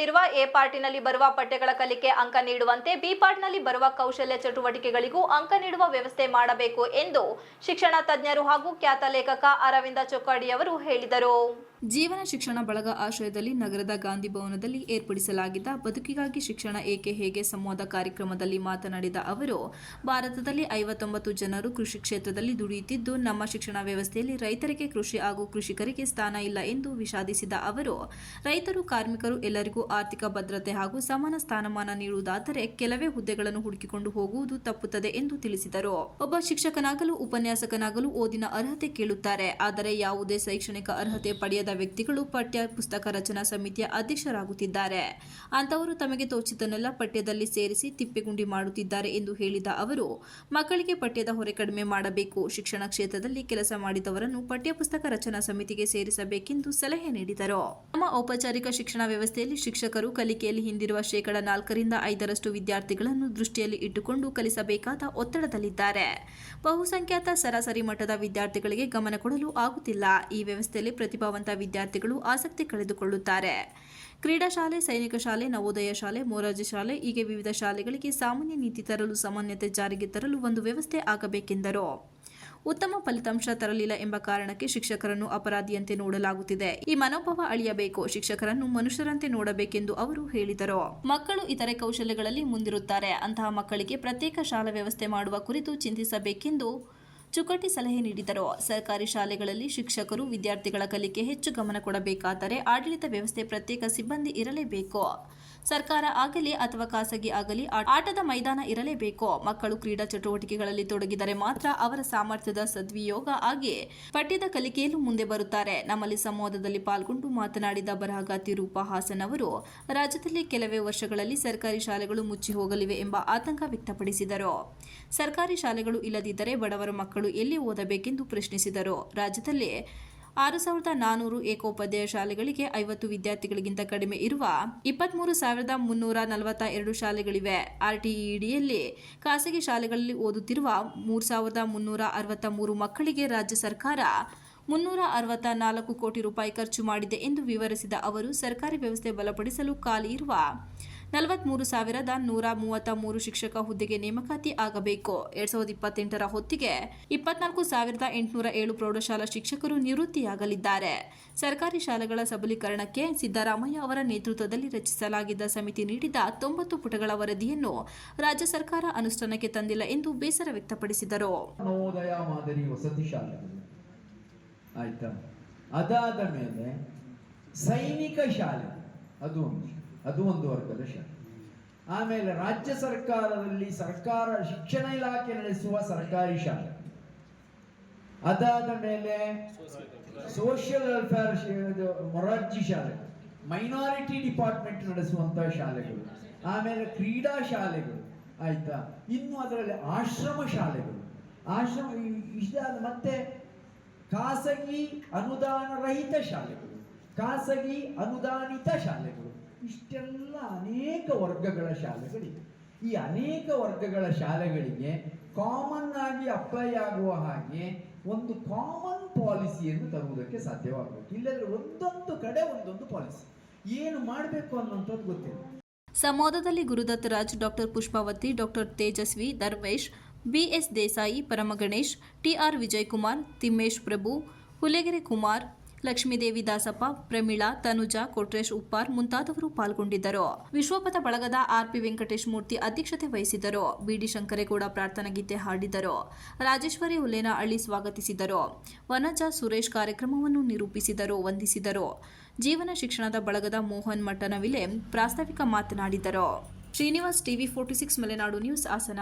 ಮೇಲಿರುವ ಎ ಪಾರ್ಟಿನಲ್ಲಿ ಬರುವ ಪಠ್ಯಗಳ ಕಲಿಕೆ ಅಂಕ ನೀಡುವಂತೆ ಬಿ ಪಾರ್ಟ್ನಲ್ಲಿ ಬರುವ ಕೌಶಲ್ಯ ಚಟುವಟಿಕೆಗಳಿಗೂ ಅಂಕ ನೀಡುವ ವ್ಯವಸ್ಥೆ ಮಾಡಬೇಕು ಎಂದು ಶಿಕ್ಷಣ ತಜ್ಞರು ಹಾಗೂ ಖ್ಯಾತ ಲೇಖಕ ಅರವಿಂದ ಚೊಕ್ಕಾಡಿಯವರು ಹೇಳಿದರು. ಜೀವನ ಶಿಕ್ಷಣ ಬಳಗ ಆಶ್ರಯದಲ್ಲಿ ನಗರದ ಗಾಂಧಿ ಭವನದಲ್ಲಿ ಏರ್ಪಡಿಸಲಾಗಿದ್ದ ಬದುಕಿಗಾಗಿ ಶಿಕ್ಷಣ ಏಕೆ ಹೇಗೆ ಸಂವಾದ ಕಾರ್ಯಕ್ರಮದಲ್ಲಿ ಮಾತನಾಡಿದ ಅವರು, ಭಾರತದಲ್ಲಿ ಐವತ್ತೊಂಬತ್ತು ಜನರು ಕೃಷಿ ಕ್ಷೇತ್ರದಲ್ಲಿ ದುಡಿಯುತ್ತಿದ್ದು, ನಮ್ಮ ಶಿಕ್ಷಣ ವ್ಯವಸ್ಥೆಯಲ್ಲಿ ರೈತರಿಗೆ ಕೃಷಿ ಹಾಗೂ ಕೃಷಿಕರಿಗೆ ಸ್ಥಾನ ಇಲ್ಲ ಎಂದು ವಿಷಾದಿಸಿದ ಅವರು, ರೈತರು, ಕಾರ್ಮಿಕರು ಎಲ್ಲರಿಗೂ ಆರ್ಥಿಕ ಭದ್ರತೆ ಹಾಗೂ ಸಮಾನ ಸ್ಥಾನಮಾನ ನೀಡುವುದಾದರೆ ಕೆಲವೇ ಹುದ್ದೆಗಳನ್ನು ಹುಡುಕಿಕೊಂಡು ಹೋಗುವುದು ತಪ್ಪುತ್ತದೆ ಎಂದು ತಿಳಿಸಿದರು. ಒಬ್ಬ ಶಿಕ್ಷಕನಾಗಲು, ಉಪನ್ಯಾಸಕನಾಗಲು ಓದಿನ ಅರ್ಹತೆ ಕೇಳುತ್ತಾರೆ. ಆದರೆ ಯಾವುದೇ ಶೈಕ್ಷಣಿಕ ಅರ್ಹತೆ ಪಡೆಯದ ವ್ಯಕ್ತಿಗಳು ಪಠ್ಯ, ಪುಸ್ತಕ ರಚನಾ ಸಮಿತಿಯ ಅಧ್ಯಕ್ಷರಾಗುತ್ತಿದ್ದಾರೆ. ಅಂತವರು ತಮಗೆ ತೋಚಿತನೆಲ್ಲ ಪಠ್ಯದಲ್ಲಿ ಸೇರಿಸಿ ತಿಪ್ಪೆಗುಂಡಿ ಮಾಡುತ್ತಿದ್ದಾರೆ ಎಂದು ಹೇಳಿದ ಅವರು, ಮಕ್ಕಳಿಗೆ ಪಠ್ಯದ ಹೊರೆ ಕಡಿಮೆ ಮಾಡಬೇಕು. ಶಿಕ್ಷಣ ಕ್ಷೇತ್ರದಲ್ಲಿ ಕೆಲಸ ಮಾಡಿದವರನ್ನು ಪಠ್ಯಪುಸ್ತಕ ರಚನಾ ಸಮಿತಿಗೆ ಸೇರಿಸಬೇಕೆಂದು ಸಲಹೆ ನೀಡಿದರು. ನಮ್ಮ ಔಪಚಾರಿಕ ಶಿಕ್ಷಣ ವ್ಯವಸ್ಥೆಯಲ್ಲಿ ಶಿಕ್ಷಕರು ಕಲಿಕೆಯಲ್ಲಿ ಹಿಂದಿರುವ ಶೇಕಡ ನಾಲ್ಕರಿಂದ ಐದರಷ್ಟು ವಿದ್ಯಾರ್ಥಿಗಳನ್ನು ದೃಷ್ಟಿಯಲ್ಲಿ ಇಟ್ಟುಕೊಂಡು ಕಲಿಸಬೇಕಾದ ಒತ್ತಡದಲ್ಲಿದ್ದಾರೆ. ಬಹುಸಂಖ್ಯಾತ ಸರಾಸರಿ ಮಟ್ಟದ ವಿದ್ಯಾರ್ಥಿಗಳಿಗೆ ಗಮನ ಕೊಡಲು ಆಗುತ್ತಿಲ್ಲ. ಈ ವ್ಯವಸ್ಥೆಯಲ್ಲಿ ಪ್ರತಿಭಾವಂತ ವಿದ್ಯಾರ್ಥಿಗಳು ಆಸಕ್ತಿ ಕಳೆದುಕೊಳ್ಳುತ್ತಾರೆ. ಕ್ರೀಡಾ ಶಾಲೆ, ಸೈನಿಕ ಶಾಲೆ, ನವೋದಯ ಶಾಲೆ, ಮೊರಾರ್ಜಿ ಶಾಲೆ ಹೀಗೆ ವಿವಿಧ ಶಾಲೆಗಳಿಗೆ ಸಾಮಾನ್ಯ ನೀತಿ ತರಲು, ಸಾಮಾನ್ಯತೆ ಜಾರಿಗೆ ತರಲು ಒಂದು ವ್ಯವಸ್ಥೆ ಆಗಬೇಕೆಂದರು. ಉತ್ತಮ ಫಲಿತಾಂಶ ತರಲಿಲ್ಲ ಎಂಬ ಕಾರಣಕ್ಕೆ ಶಿಕ್ಷಕರನ್ನು ಅಪರಾಧಿಯಂತೆ ನೋಡಲಾಗುತ್ತಿದೆ. ಈ ಮನೋಭಾವ ಅಳಿಯಬೇಕು, ಶಿಕ್ಷಕರನ್ನು ಮನುಷ್ಯರಂತೆ ನೋಡಬೇಕೆಂದು ಅವರು ಹೇಳಿದರು. ಮಕ್ಕಳು ಇತರೆ ಕೌಶಲ್ಯಗಳಲ್ಲಿ ಮುಂದಿರುತ್ತಾರೆ. ಅಂತಹ ಮಕ್ಕಳಿಗೆ ಪ್ರತ್ಯೇಕ ಶಾಲಾ ವ್ಯವಸ್ಥೆ ಮಾಡುವ ಕುರಿತು ಚಿಂತಿಸಬೇಕೆಂದು ಚುಕಟ್ಟಿ ಸಲಹೆ ನೀಡಿದರು. ಸರ್ಕಾರಿ ಶಾಲೆಗಳಲ್ಲಿ ಶಿಕ್ಷಕರು ವಿದ್ಯಾರ್ಥಿಗಳ ಕಲಿಕೆ ಹೆಚ್ಚು ಗಮನ ಕೊಡಬೇಕಾದರೆ ಆಡಳಿತ ವ್ಯವಸ್ಥೆ ಪ್ರತ್ಯೇಕ ಸಿಬ್ಬಂದಿ ಇರಲೇಬೇಕು. ಸರ್ಕಾರ ಆಗಲಿ ಅಥವಾ ಖಾಸಗಿ ಆಗಲಿ ಆಟದ ಮೈದಾನ ಇರಲೇಬೇಕು. ಮಕ್ಕಳು ಕ್ರೀಡಾ ಚಟುವಟಿಕೆಗಳಲ್ಲಿ ತೊಡಗಿದರೆ ಮಾತ್ರ ಅವರ ಸಾಮರ್ಥ್ಯದ ಸದ್ವಿಯೋಗ ಆಗಿ ಪಠ್ಯದ ಕಲಿಕೆಯಲ್ಲೂ ಮುಂದೆ ಬರುತ್ತಾರೆ. ನಮ್ಮಲ್ಲಿ ಸಂವಾದದಲ್ಲಿ ಪಾಲ್ಗೊಂಡು ಮಾತನಾಡಿದ ಬರಹಗಾತಿ ರೂಪಾ ಹಾಸನ್ ಅವರು, ರಾಜ್ಯದಲ್ಲಿ ಕೆಲವೇ ವರ್ಷಗಳಲ್ಲಿ ಸರ್ಕಾರಿ ಶಾಲೆಗಳು ಮುಚ್ಚಿ ಹೋಗಲಿವೆ ಎಂಬ ಆತಂಕ ವ್ಯಕ್ತಪಡಿಸಿದರು. ಸರ್ಕಾರಿ ಶಾಲೆಗಳು ಇಲ್ಲದಿದ್ದರೆ ಬಡವರ ಮಕ್ಕಳು ಎಲ್ಲಿ ಓದಬೇಕೆಂದು ಪ್ರಶ್ನಿಸಿದರು. ರಾಜ್ಯದಲ್ಲಿ ಆರು ಸಾವಿರದ ನಾನೂರು ಏಕೋಪಾಧ್ಯಾಯ ಶಾಲೆಗಳಿಗೆ ಐವತ್ತು ವಿದ್ಯಾರ್ಥಿಗಳಿಗಿಂತ ಕಡಿಮೆ ಇರುವ ಇಪ್ಪತ್ಮೂರು ಸಾವಿರದ ಮುನ್ನೂರ ನಲವತ್ತ ಎರಡು ಶಾಲೆಗಳಿವೆ. ಆರ್ಟಿಇಡಿಯಲ್ಲಿ ಖಾಸಗಿ ಶಾಲೆಗಳಲ್ಲಿ ಓದುತ್ತಿರುವ ಮೂರು ಸಾವಿರದ ಮುನ್ನೂರ ಅರವತ್ತ ಮೂರು ಮಕ್ಕಳಿಗೆ ರಾಜ್ಯ ಸರ್ಕಾರ ಮುನ್ನೂರ ಅರವತ್ತ ನಾಲ್ಕು ಕೋಟಿ ರೂಪಾಯಿ ಖರ್ಚು ಮಾಡಿದೆ ಎಂದು ವಿವರಿಸಿದ ಅವರು, ಸರ್ಕಾರಿ ವ್ಯವಸ್ಥೆ ಬಲಪಡಿಸಲು ಖಾಲಿ ಇರುವ ನಲವತ್ಮೂರು ಸಾವಿರದ ನೂರ ಮೂವತ್ತ ಮೂರು ಶಿಕ್ಷಕ ಹುದ್ದೆಗೆ ನೇಮಕಾತಿ ಆಗಬೇಕು. ಎರಡ್ ಸಾವಿರದ ಇಪ್ಪತ್ತೆಂಟರ ಹೊತ್ತಿಗೆ ಇಪ್ಪತ್ನಾಲ್ಕು ಸಾವಿರದ ಎಂಟುನೂರ ಏಳು ಪ್ರೌಢಶಾಲಾ ಶಿಕ್ಷಕರು ನಿವೃತ್ತಿಯಾಗಲಿದ್ದಾರೆ. ಸರ್ಕಾರಿ ಶಾಲೆಗಳ ಸಬಲೀಕರಣಕ್ಕೆ ಸಿದ್ದರಾಮಯ್ಯ ಅವರ ನೇತೃತ್ವದಲ್ಲಿ ರಚಿಸಲಾಗಿದ್ದ ಸಮಿತಿ ನೀಡಿದ ತೊಂಬತ್ತು ಪುಟಗಳ ವರದಿಯನ್ನು ರಾಜ್ಯ ಸರ್ಕಾರ ಅನುಷ್ಠಾನಕ್ಕೆ ತಂದಿಲ್ಲ ಎಂದು ಬೇಸರ ವ್ಯಕ್ತಪಡಿಸಿದರು. ಆಯ್ತಾ? ಅದಾದ ಮೇಲೆ ಸೈನಿಕ ಶಾಲೆ. ಅದು ಒಂದು. ಅದು ಒಂದು ವರ್ಗದ ಶಾಲೆ ಆಮೇಲೆ ರಾಜ್ಯ ಸರ್ಕಾರದಲ್ಲಿ ಸರ್ಕಾರ ಶಿಕ್ಷಣ ಇಲಾಖೆ ನಡೆಸುವ ಸರ್ಕಾರಿ ಶಾಲೆ. ಅದಾದ ಮೇಲೆ ಸೋಷಿಯಲ್ ವೆಲ್ಫೇರ್ ಮೊರಾರ್ಜಿ ಶಾಲೆ ಮೈನಾರಿಟಿ ಡಿಪಾರ್ಟ್ಮೆಂಟ್ ನಡೆಸುವಂತಹ ಶಾಲೆಗಳು, ಆಮೇಲೆ ಕ್ರೀಡಾ ಶಾಲೆಗಳು, ಆಯ್ತಾ? ಇನ್ನು ಅದರಲ್ಲಿ ಆಶ್ರಮ ಶಾಲೆಗಳು. ಆಶ್ರಮ ಇದಾದ ಮತ್ತೆ ಖಾಸಗಿ ಅನುದಾನ ರಹಿತ ಶಾಲೆಗಳು, ಖಾಸಗಿ ಅನುದಾನಿತ ಶಾಲೆಗಳು. ಇಷ್ಟೆಲ್ಲ ಅನೇಕ ವರ್ಗಗಳ ಶಾಲೆಗಳಿವೆ. ಈ ಅನೇಕ ವರ್ಗಗಳ ಶಾಲೆಗಳಿಗೆ ಕಾಮನ್ ಆಗಿ ಅಪ್ಲೈ ಆಗುವ ಹಾಗೆ ಒಂದು ಕಾಮನ್ ಪಾಲಿಸಿಯನ್ನು ತರುವುದಕ್ಕೆ ಸಾಧ್ಯವಾಗಬೇಕು. ಇಲ್ಲದ್ರೆ ಒಂದೊಂದು ಕಡೆ ಒಂದೊಂದು ಪಾಲಿಸಿ ಏನು ಮಾಡಬೇಕು ಅನ್ನುವಂಥದ್ದು ಗೊತ್ತಿಲ್ಲ. ಸಂವಾದದಲ್ಲಿ Gurudattaraj, doctor Pushpavati, doctor Tejaswi, Dharmesh BS Desai, Paramaganesh TR Vijayakumar, Thimmesh Prabhu, Hulegere Kumar Lakshmidevi Dasappa, Pramila, Tanuja, Kotresh Uppar ಮುಂತಾದವರು ಪಾಲ್ಗೊಂಡಿದ್ದರು. ವಿಶ್ವಪಥ ಬಳಗದ ಆರ್ಪಿ ವೆಂಕಟೇಶ್ ಮೂರ್ತಿ ಅಧ್ಯಕ್ಷತೆ ವಹಿಸಿದರು ಬಿಡಿ ಶಂಕರೇಗೌಡ ಪ್ರಾರ್ಥನಾ ಗೀತೆ ಹಾಡಿದರು. ರಾಜೇಶ್ವರಿ ಹುಲ್ಲೇನಹಳ್ಳಿ ಸ್ವಾಗತಿಸಿದರು. ವನಜ ಸುರೇಶ್ ಕಾರ್ಯಕ್ರಮವನ್ನು ನಿರೂಪಿಸಿದರು, ವಂದಿಸಿದರು. ಜೀವನ ಶಿಕ್ಷಣದ ಬಳಗದ ಮೋಹನ್ ಮಟ್ಟನವಿಲೆ ಪ್ರಾಸ್ತಾವಿಕ ಮಾತನಾಡಿದರು. Srinivas TV forty six Malenadu news Hassan.